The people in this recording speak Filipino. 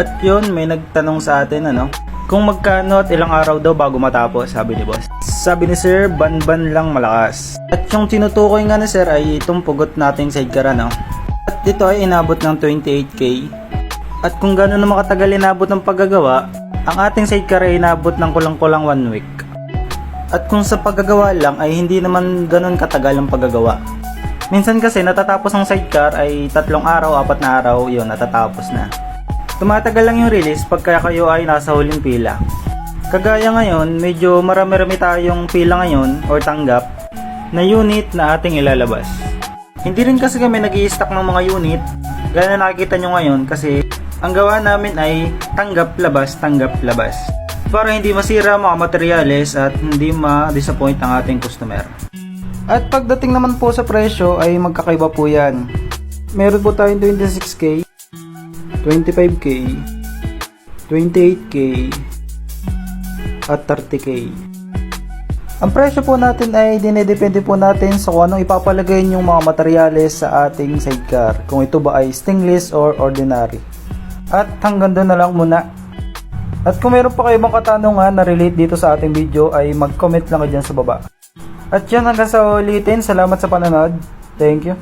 At yun, may nagtanong sa atin ano, kung magkano at ilang araw daw bago matapos, sabi ni boss. Sabi ni sir, ban-ban lang malakas. At yung tinutukoy nga ni sir ay itong pugot nating sidecar ano. At ito ay inabot ng 28k. At kung gano'n na makatagal inabot ng paggagawa, ang ating sidecar ay inabot ng kulang-kulang 1 week. At kung sa paggagawa lang ay hindi naman ganun katagal ang paggagawa. Minsan kasi natatapos ang sidecar ay tatlong araw, apat na araw, yun, natatapos na. Tumatagal lang yung release pagka kayo ay nasa huling pila. Kagaya ngayon, medyo marami-rami tayong pila ngayon or tanggap na unit na ating ilalabas. Hindi rin kasi kami nag stock ng mga unit, gaya na nakikita nyo ngayon kasi ang gawa namin ay tanggap-labas, tanggap-labas. Para hindi masira mga materyales at hindi ma-disappoint ang ating customer. At pagdating naman po sa presyo ay magkakaiba po yan. Meron po tayong 26k, 25k, 28k, at 30k. Ang presyo po natin ay dinedepende po natin sa kung anong ipapalagay yung mga materyales sa ating sidecar. Kung ito ba ay stainless or ordinary. At hanggang doon na lang muna. At kung meron pa kayo mga katanungan na relate dito sa ating video ay mag-comment lang kayo dyan sa baba. At yan hanggang sa ulitin. Salamat sa panonood. Thank you.